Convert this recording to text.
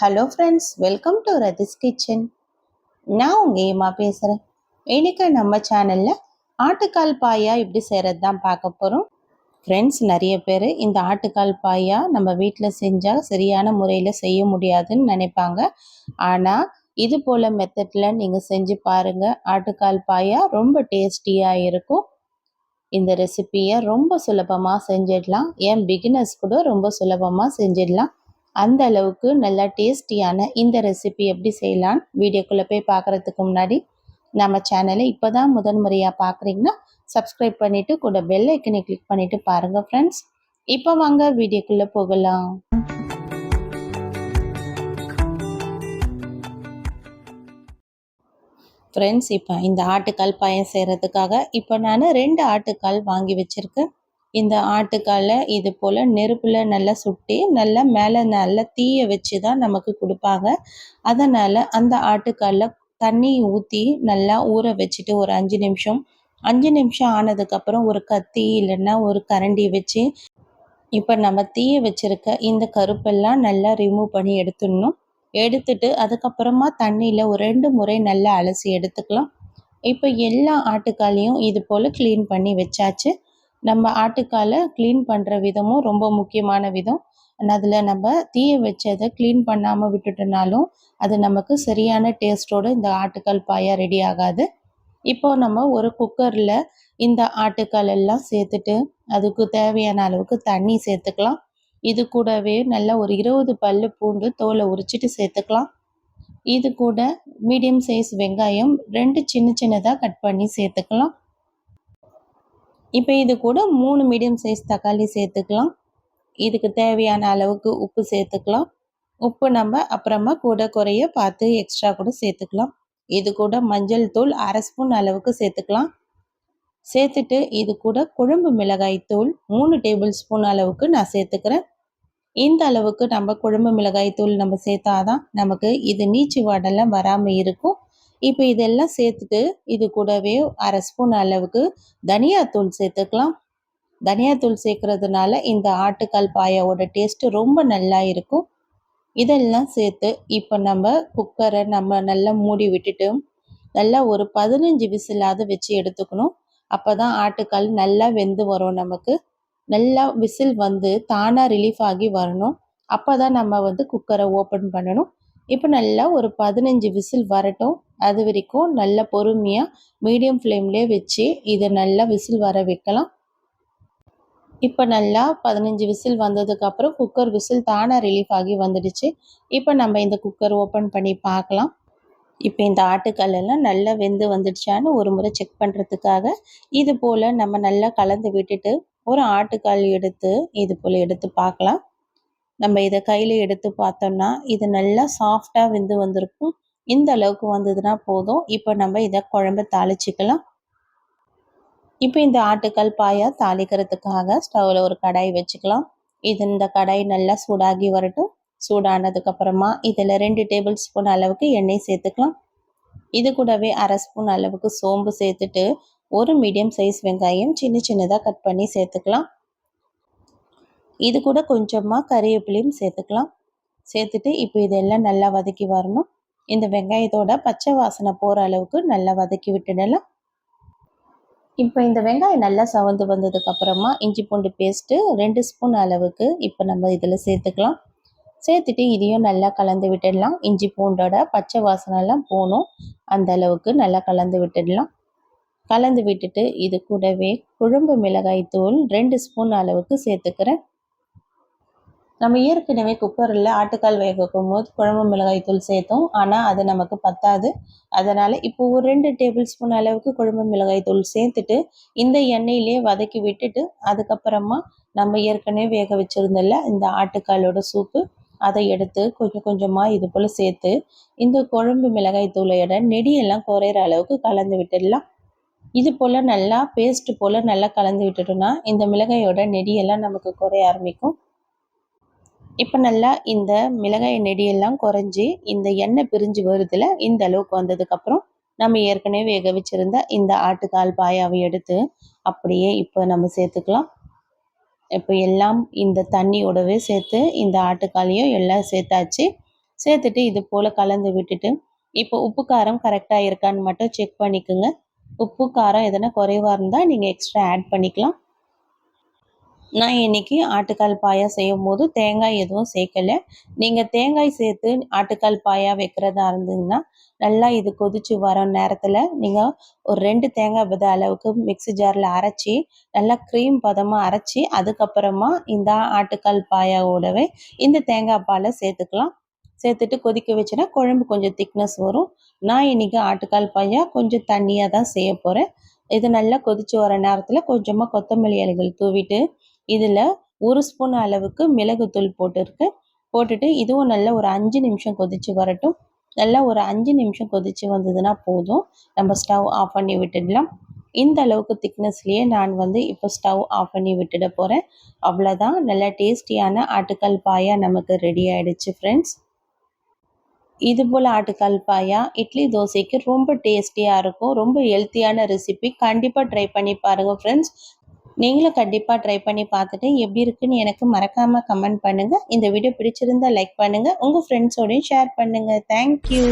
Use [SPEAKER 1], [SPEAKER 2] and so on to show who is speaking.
[SPEAKER 1] Hello friends welcome to Rathi's kitchen நான் உங்கள் ஏமா பேசுகிறேன் இன்னைக்கு நம்ம சேனலில் ஆட்டுக்கால் பாயா இப்படி செய்கிறது தான் பார்க்க போகிறோம் ஃப்ரெண்ட்ஸ் நிறைய பேர் இந்த ஆட்டுக்கால் பாயா நம்ம வீட்டில் செஞ்சால் சரியான முறையில் செய்ய முடியாதுன்னு நினைப்பாங்க. ஆனால் இது போல் மெத்தடில் நீங்கள் செஞ்சு பாருங்கள் ஆட்டுக்கால் பாயா ரொம்ப டேஸ்டியாக இருக்கும். இந்த ரெசிப்பியை ரொம்ப சுலபமாக செஞ்சிடலாம். ஏன் பிகினர்ஸ் கூட ரொம்ப சுலபமாக செஞ்சிடலாம். அந்த அளவுக்கு நல்லா டேஸ்டியான இந்த ரெசிபி எப்படி செய்யலாம் வீடியோக்குள்ளே போய் பார்க்குறதுக்கு முன்னாடி நம்ம சேனலை இப்போ தான் முதன் முறையாக பார்க்குறீங்கன்னா சப்ஸ்கிரைப் பண்ணிவிட்டு கூட பெல் ஐக்கனை கிளிக் பண்ணிவிட்டு பாருங்கள் ஃப்ரெண்ட்ஸ் இப்போ வாங்க வீடியோக்குள்ளே போகலாம். ஃப்ரெண்ட்ஸ் இப்போ இந்த ஆட்டுக்கால் பாயம் செய்கிறதுக்காக இப்போ நான் ரெண்டு ஆட்டுக்கால் வாங்கி வச்சுருக்கேன். இந்த ஆட்டுக்காலை இது போல் நெருப்பில் நல்லா சுட்டி நல்லா மேலே நல்லா தீயை வச்சு தான் நமக்கு கொடுப்பாங்க. அதனால் அந்த ஆட்டுக்காலில் தண்ணி ஊற்றி நல்லா ஊற வச்சுட்டு ஒரு அஞ்சு நிமிஷம் அஞ்சு நிமிஷம் ஆனதுக்கப்புறம் ஒரு கத்தி இல்லைன்னா ஒரு கரண்டி வச்சு இப்போ நம்ம தீய வச்சுருக்க இந்த கருப்பெல்லாம் நல்லா ரிமூவ் பண்ணி எடுத்துடணும். எடுத்துட்டு அதுக்கப்புறமா தண்ணியில் ஒரு ரெண்டு முறை நல்லா அலசி எடுத்துக்கலாம். இப்போ எல்லா ஆட்டுக்காலையும் இது போல் க்ளீன் பண்ணி வச்சாச்சு. நம்ம ஆட்டுக்காலை க்ளீன் பண்ணுற விதமும் ரொம்ப முக்கியமான விதம். அதில் நம்ம தீயை வச்சதை க்ளீன் பண்ணாமல் விட்டுட்டனாலும் அது நமக்கு சரியான டேஸ்ட்டோடு இந்த ஆட்டுக்கால் பாயா ரெடி ஆகாது. இப்போ நம்ம ஒரு குக்கரில் இந்த ஆட்டுக்கால் எல்லாம் சேர்த்துட்டு அதுக்கு தேவையான அளவுக்கு தண்ணி சேர்த்துக்கலாம். இது கூடவே நல்லா ஒரு இருபது பல் பூண்டு தோலை உரிச்சிட்டு சேர்த்துக்கலாம். இது கூட மீடியம் சைஸ் வெங்காயம் ரெண்டு சின்ன சின்னதாக கட் பண்ணி சேர்த்துக்கலாம். இப்போ இது கூட மூணு மீடியம் சைஸ் தக்காளி சேர்த்துக்கலாம். இதுக்கு தேவையான அளவுக்கு உப்பு சேர்த்துக்கலாம். உப்பு நம்ம அப்புறமா கூட குறைய பார்த்து எக்ஸ்ட்ரா கூட சேர்த்துக்கலாம். இது கூட மஞ்சள் தூள் அரை ஸ்பூன் அளவுக்கு சேர்த்துக்கலாம். சேர்த்துட்டு இது கூட குழம்பு மிளகாய் தூள் மூணு டேபிள் ஸ்பூன் அளவுக்கு நான் சேர்த்துக்கிறேன். இந்த அளவுக்கு நம்ம குழம்பு மிளகாய் தூள் நம்ம சேர்த்தாதான் நமக்கு இது நீச்சு வாடெல்லாம் வராமல் இருக்கும். இப்போ இதெல்லாம் சேர்த்துட்டு இது கூடவே அரை ஸ்பூன் அளவுக்கு தனியாத்தூள் சேர்த்துக்கலாம். தனியாத்தூள் சேர்க்கறதுனால இந்த ஆட்டுக்கால் பாயாவோட டேஸ்ட்டு ரொம்ப நல்லா இருக்கும். இதெல்லாம் சேர்த்து இப்போ நம்ம குக்கரை நம்ம நல்லா மூடி விட்டுட்டு நல்லா ஒரு பதினஞ்சு விசிலாவது வச்சு எடுத்துக்கணும். அப்போ தான் ஆட்டுக்கால் நல்லா வெந்து வரும் நமக்கு. நல்லா விசில் வந்து தானாக ரிலீஃப் ஆகி வரணும். அப்போ தான் நம்ம வந்து குக்கரை ஓப்பன் பண்ணணும். இப்போ நல்லா ஒரு பதினஞ்சு விசில் வரட்டும். அது வரைக்கும் நல்ல பொறுமையாக மீடியம் ஃப்ளேம்லேயே வச்சு இதை நல்லா விசில் வர வைக்கலாம். இப்போ நல்லா பதினஞ்சு விசில் வந்ததுக்கப்புறம் குக்கர் விசில் தானாக ரிலீஃப் ஆகி வந்துடுச்சு. இப்போ நம்ம இந்த குக்கர் ஓப்பன் பண்ணி பார்க்கலாம். இப்போ இந்த ஆட்டுக்கல்லெல்லாம் நல்லா வெந்து வந்துடுச்சான்னு ஒரு முறை செக் பண்ணுறதுக்காக இது போல் நம்ம நல்லா கலந்து விட்டுட்டு ஒரு ஆட்டுக்கால் எடுத்து இது போல் எடுத்து பார்க்கலாம். நம்ம இதை கையில் எடுத்து பார்த்தோம்னா இது நல்லா சாஃப்டாக வெந்து வந்திருக்கும். இந்த அளவுக்கு வந்ததுன்னா போதும். இப்போ நம்ம இதை குழம்பு தாளிச்சிக்கலாம். இப்போ இந்த ஆட்டுக்கால் பாயா தாளிக்கிறதுக்காக ஸ்டவ்வில் ஒரு கடாய் வச்சுக்கலாம். இது இந்த கடாய் நல்லா சூடாகி வரட்டும். சூடானதுக்கப்புறமா இதில் ரெண்டு டேபிள் ஸ்பூன் அளவுக்கு எண்ணெய் சேர்த்துக்கலாம். இது கூடவே அரை ஸ்பூன் அளவுக்கு சோம்பு சேர்த்துட்டு ஒரு மீடியம் சைஸ் வெங்காயம் சின்ன சின்னதாக கட் பண்ணி சேர்த்துக்கலாம். இது கூட கொஞ்சமாக கறிவேப்பிலையும் சேர்த்துக்கலாம். சேர்த்துட்டு இப்போ இதெல்லாம் நல்லா வதக்கி வரணும். இந்த வெங்காயத்தோட பச்சை வாசனை போகிற அளவுக்கு நல்லா வதக்கி விட்டுடலாம். இப்போ இந்த வெங்காயம் நல்லா சவந்து வந்ததுக்கப்புறமா இஞ்சி பூண்டு பேஸ்ட்டு ரெண்டு ஸ்பூன் அளவுக்கு இப்போ நம்ம இதில் சேர்த்துக்கலாம். சேர்த்துட்டு இதையும் நல்லா கலந்து விட்டுடலாம். இஞ்சி பூண்டோட பச்சை வாசனைலாம் போகணும் அந்த அளவுக்கு நல்லா கலந்து விட்டுடலாம். கலந்து விட்டுட்டு இது கூடவே குழம்பு மிளகாய் தூள் ரெண்டு ஸ்பூன் அளவுக்கு சேர்த்துக்கிறேன். நம்ம ஏற்கனவே குக்கரில் ஆட்டுக்கால் வேக வைக்கும் போது குழம்பு மிளகாய் தூள் சேர்த்தோம். ஆனால் அது நமக்கு பத்தாது. அதனால் இப்போ ஒரு ரெண்டு டேபிள் ஸ்பூன் அளவுக்கு குழம்பு மிளகாய் தூள் சேர்த்துட்டு இந்த எண்ணெயிலே வதக்கி விட்டுட்டு அதுக்கப்புறமா நம்ம ஏற்கனவே வேக வச்சுருந்தல இந்த ஆட்டுக்காலோட சூப்பு அதை எடுத்து கொஞ்சம் கொஞ்சமாக இது போல் சேர்த்து இந்த குழம்பு மிளகாய் தூளையோட நெடியெல்லாம் குறையிற அளவுக்கு கலந்து விட்டுடலாம். இது போல் நல்லா பேஸ்ட்டு போல் நல்லா கலந்து விட்டுட்டோம்னா இந்த மிளகாயோட நெடியெல்லாம் நமக்கு குறைய ஆரம்பிக்கும். இப்போ நல்லா இந்த மிளகாய் நெடியெல்லாம் குறைஞ்சி இந்த எண்ணெய் பிரிஞ்சு வருதுல இந்த அளவுக்கு வந்ததுக்கப்புறம் நம்ம ஏற்கனவே வேக வச்சுருந்த இந்த ஆட்டுக்கால் பாயாவை எடுத்து அப்படியே இப்போ நம்ம சேர்த்துக்கலாம். இப்போ எல்லாம் இந்த தண்ணியோடவே சேர்த்து இந்த ஆட்டுக்காலையும் எல்லாம் சேர்த்தாச்சு. சேர்த்துட்டு இது போல் கலந்து விட்டுட்டு இப்போ உப்பு காரம் கரெக்டாக இருக்கான்னு மட்டும் செக் பண்ணிக்கோங்க. உப்பு காரம் எதனா குறைவாக இருந்தால் நீங்கள் எக்ஸ்ட்ரா ஆட் பண்ணிக்கலாம். நான் இன்னைக்கு ஆட்டுக்கால் பாயா செய்யும் போது தேங்காய் எதுவும் சேர்க்கல. நீங்கள் தேங்காய் சேர்த்து ஆட்டுக்கால் பாயா வைக்கிறதா இருந்ததுன்னா நல்லா இது கொதிச்சு வர நேரத்தில் நீங்கள் ஒரு ரெண்டு தேங்காய் வித அளவுக்கு மிக்ஸி ஜாரில் அரைச்சி நல்லா க்ரீம் பதமாக அரைச்சி அதுக்கப்புறமா இந்த ஆட்டுக்கால் பாயாவோடவே இந்த தேங்காய் பாலை சேர்த்துக்கலாம். சேர்த்துட்டு கொதிக்க வச்சுனா குழம்பு கொஞ்சம் திக்னஸ் வரும். நான் இன்னைக்கு ஆட்டுக்கால் பாயா கொஞ்சம் தண்ணியாக தான் செய்ய போகிறேன் இது நல்லா கொதிச்சு வர நேரத்தில் கொஞ்சமாக கொத்தமல்லி இலைகள் தூவிட்டு இதில் ஒரு ஸ்பூன் அளவுக்கு மிளகுத்தூள் போட்டுருக்கு. போட்டுட்டு இதுவும் நல்லா ஒரு அஞ்சு நிமிஷம் கொதித்து வரட்டும். நல்லா ஒரு அஞ்சு நிமிஷம் கொதித்து வந்ததுன்னா போதும். நம்ம ஸ்டவ் ஆஃப் பண்ணி விட்டுடலாம். இந்த அளவுக்கு திக்னஸ்லேயே நான் வந்து இப்போ ஸ்டவ் ஆஃப் பண்ணி விட்டுட போகிறேன் அவ்வளோதான் நல்லா டேஸ்டியான ஆட்டுக்கால் பாயா நமக்கு ரெடி ஆகிடுச்சு ஃப்ரெண்ட்ஸ் இது போல் ஆட்டுக்கால் பாயா இட்லி தோசைக்கு ரொம்ப டேஸ்டியாக இருக்கும். ரொம்ப ஹெல்த்தியான ரெசிபி கண்டிப்பாக ட்ரை பண்ணி பாருங்கள் ஃப்ரெண்ட்ஸ் நீங்களும் கண்டிப்பாக ட்ரை பண்ணி பார்த்துட்டு எப்படி இருக்குன்னு எனக்கு மறக்காமல் கமெண்ட் பண்ணுங்கள் இந்த வீடியோ பிடிச்சிருந்தா லைக் பண்ணுங்கள் உங்கள் ஃப்ரெண்ட்ஸோடையும் ஷேர் பண்ணுங்கள் தேங்க்யூ